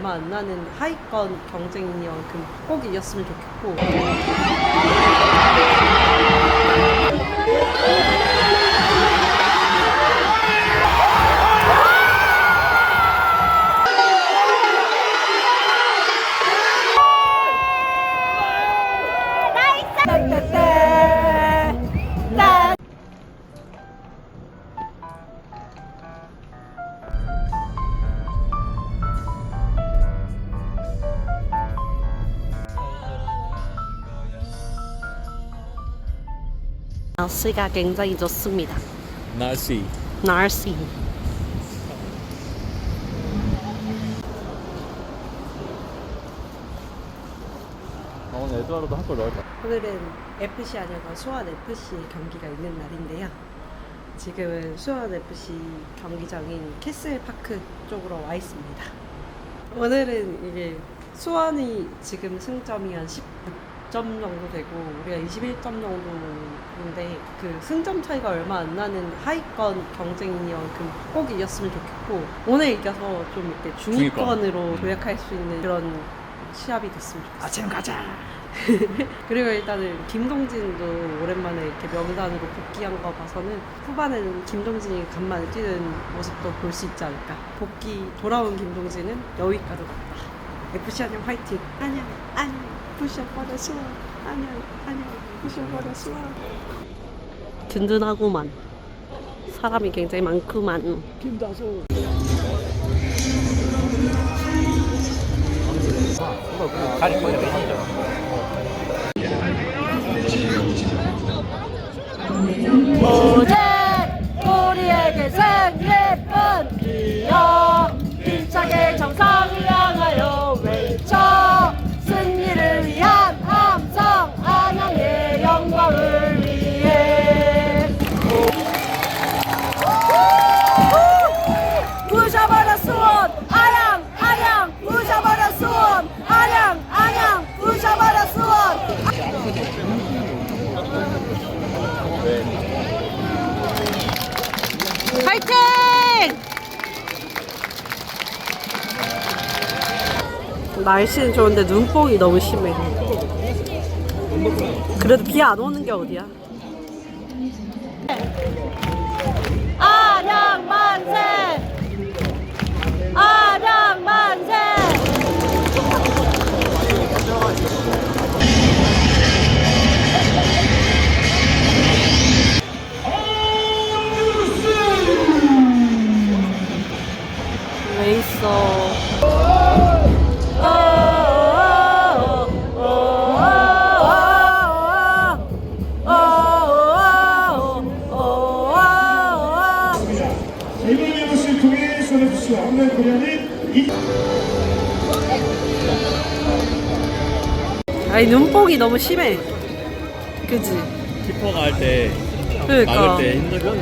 얼마 안 나는 하위권 경쟁이만큼 꼭 이겼으면 좋겠고 날씨가 굉장히 좋습니다. 날씨 날씨. 아, 오늘 에드와르도 한 골 넣을까? 오늘은 FC 안양과 수원 FC 경기가 있는 날인데요. 지금은 수원 FC 경기장인 캐슬파크 쪽으로 와 있습니다. 오늘은 이게 수원이 지금 승점이 한 19점 정도 되고 우리가 21점 정도인데 그 승점 차이가 얼마 안 나는 하위권 경쟁이만큼 꼭 이겼으면 좋겠고 오늘 이겨서 좀 이렇게 중위권으로 도약할 수 있는 그런 시합이 됐으면 좋겠어요. 아침 가자. 그리고 일단은 김동진도 오랜만에 이렇게 명단으로 복귀한 거 봐서는 후반에는 김동진이 간만에 뛰는 모습도 볼 수 있지 않을까. 복귀 돌아온 김동진은 여기까지 갔다. FC 안녕 화이팅. 안녕 안녕 부셔 버려 수원. 안녕 안녕 부셔 버려 수원. 든든하구만. 사람이 굉장히 많구만. 김다소 가리 날씨는 좋은데 눈뽕이 너무 심해. 그래도 비 안 오는 게 어디야? 안양 만세! 안양 만세! 왜 있어? 아니 눈뽕이 너무 심해. 그지? 키퍼가 할때 그러니까. 막을 때 힘들거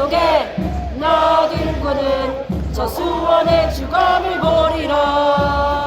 속에 나 들고는 저 수원의 주검을 보리라.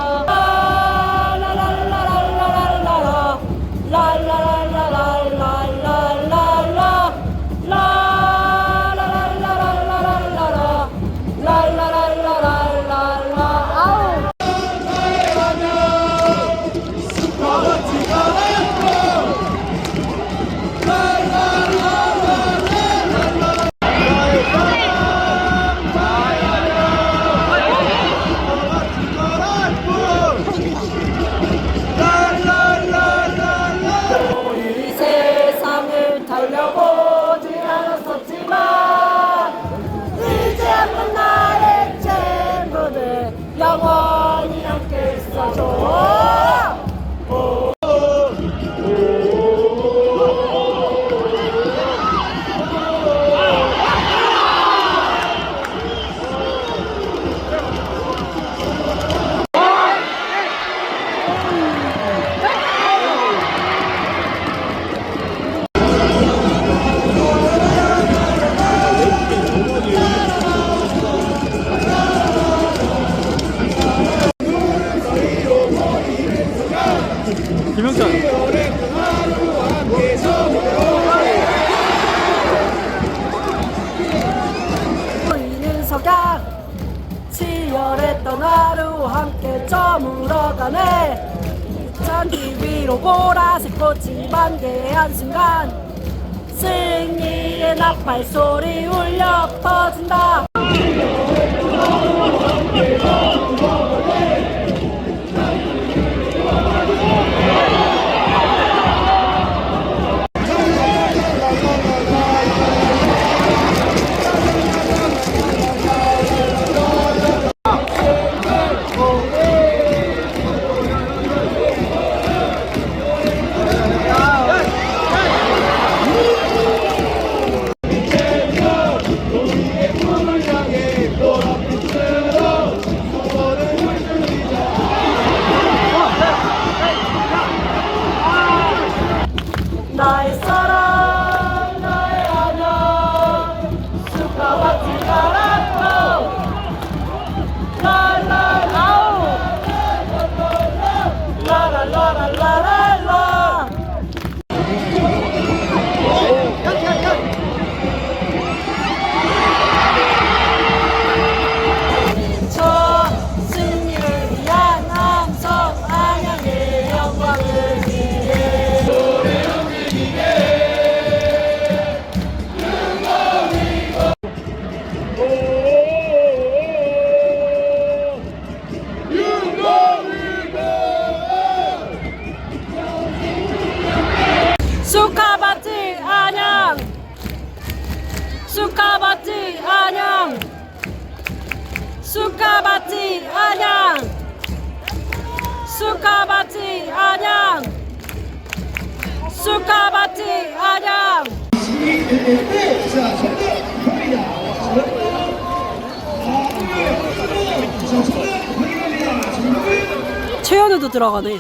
태연이도 들어가네.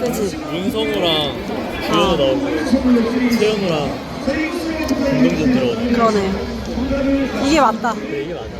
그치? 윤성우랑 아. 주현우 나오고 태연우랑 운동도 들어오네. 그러네. 이게 맞다. 근데 이게 맞아.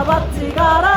스카바치 가라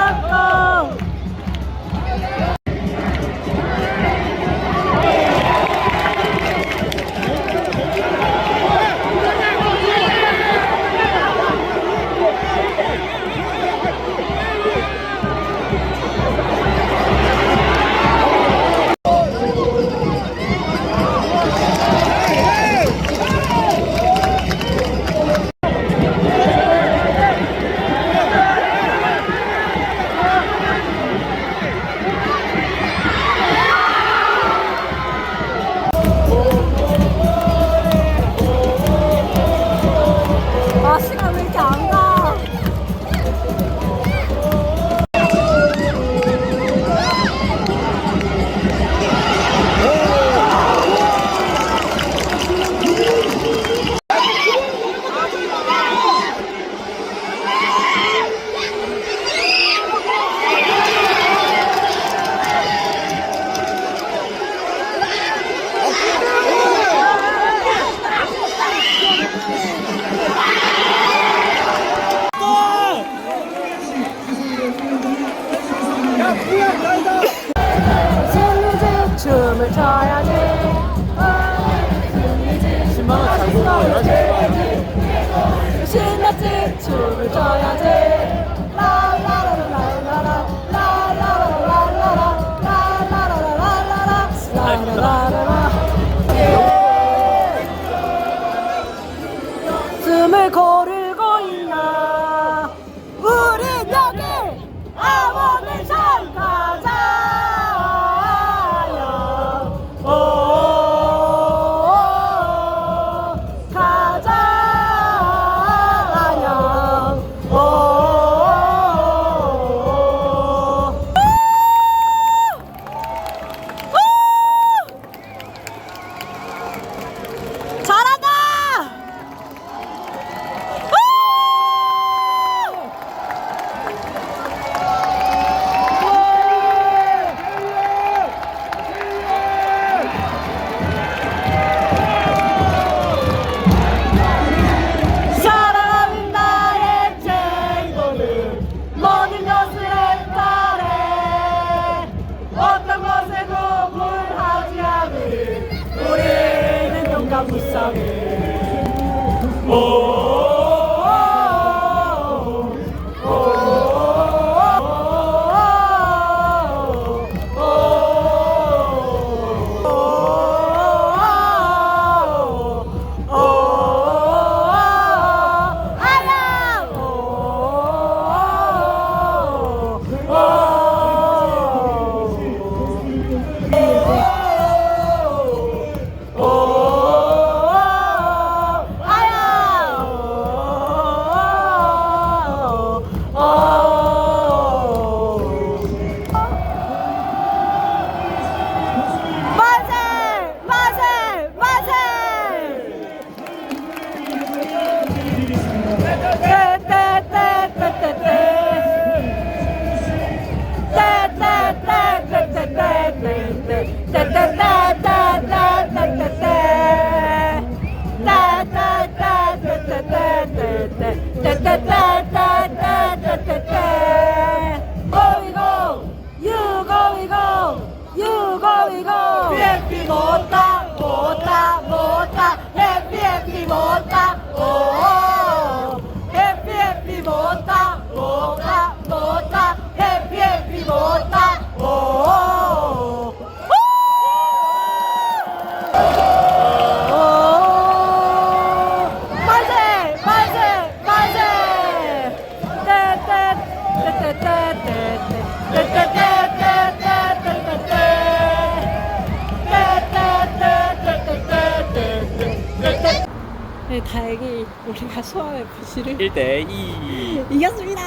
네, 다행히 우리가 수원 FC를 1대2 이겼습니다.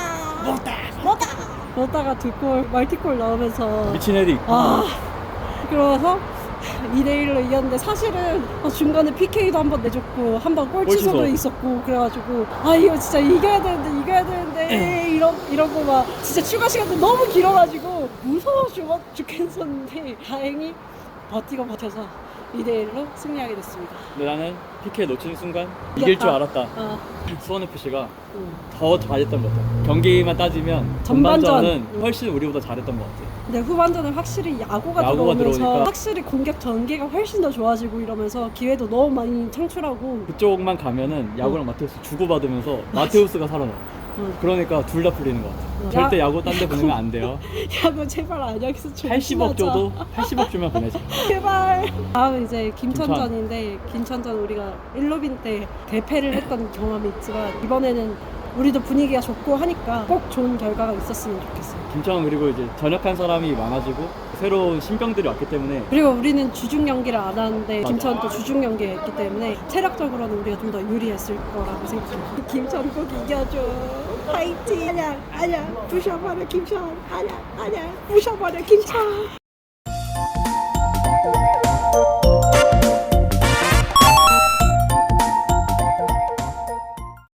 못다, 못다. 못다가 두 골, 멀티골 넣으면서 미친 헤딩 아 그러면서 2대1로 이겼는데 사실은 어, 중간에 PK도 한 번 내줬고 한 번골골 취소도 취소. 있었고 그래가지고 아 이거 진짜 이겨야 되는데 이겨야 되는데 이러, 이러고 막 진짜 추가 시간도 너무 길어가지고 무서워 죽, 죽겠었는데 다행히 버티고 버텨서 2대 1로 승리하게 됐습니다 근데 나는 PK 놓치는 순간 이길 줄. 알았다 어, 수원FC가 음. 더 잘했던 것 같아 경기만 따지면 전반전. 전반전은 훨씬 우리보다 잘했던 것 같아 근데 후반전은 확실히 야구가, 야구가 들어오면서 들어오니까. 확실히 공격 전개가 훨씬 더 좋아지고 이러면서 기회도 너무 많이 창출하고 그쪽만 가면은 야구랑 마테우스 주고받으면서 마테우스가 살아나 응. 그러니까 둘 다 풀리는 것 같아 응. 절대 야- 야구 딴 데 보내면 안 돼요 야구 제발 안약에서 좀 80억 친하자. 줘도 80억 주면 보내자 제발. 다음 이제 김천전인데 김천전 우리가 일로빈 때 대패를 했던 경험이 있지만 이번에는 우리도 분위기가 좋고 하니까 꼭 좋은 결과가 있었으면 좋겠어요. 김천 그리고 이제 전역한 사람이 많아지고 새로운 신병들이 왔기 때문에 그리고 우리는 주중 연기를 안 하는데 맞아. 김천 또 주중 연기했기 때문에 체력적으로는 우리가 좀 더 유리했을 거라고 생각합니다. 김천 꼭 이겨줘. 파이팅. 아니야, 아니야. 부셔버려 김천. 아니야, 아니야. 부셔버려 김천.